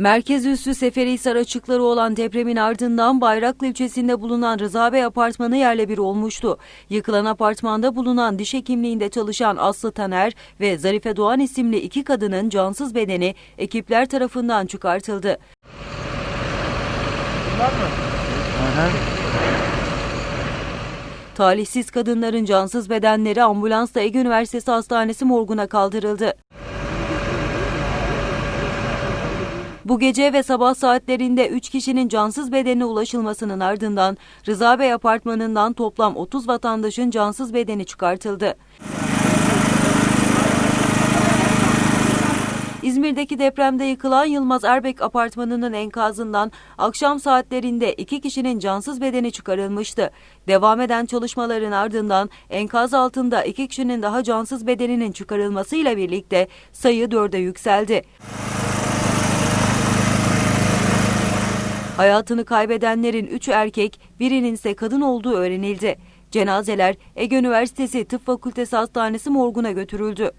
Merkez üssü Seferihisar açıkları olan depremin ardından Bayraklı ilçesinde bulunan Rıza Bey apartmanı yerle bir olmuştu. Yıkılan apartmanda bulunan diş hekimliğinde çalışan Aslı Taner ve Zarife Doğan isimli iki kadının cansız bedeni ekipler tarafından çıkartıldı. Talihsiz kadınların cansız bedenleri ambulansla Ege Üniversitesi Hastanesi morguna kaldırıldı. Bu gece ve sabah saatlerinde 3 kişinin cansız bedenine ulaşılmasının ardından Rıza Bey apartmanından toplam 30 vatandaşın cansız bedeni çıkartıldı. İzmir'deki depremde yıkılan Yılmaz Erbek apartmanının enkazından akşam saatlerinde iki kişinin cansız bedeni çıkarılmıştı. Devam eden çalışmaların ardından enkaz altında iki kişinin daha cansız bedeninin çıkarılmasıyla birlikte sayı dörde yükseldi. Hayatını kaybedenlerin üç erkek, birinin ise kadın olduğu öğrenildi. Cenazeler Ege Üniversitesi Tıp Fakültesi Hastanesi morguna götürüldü.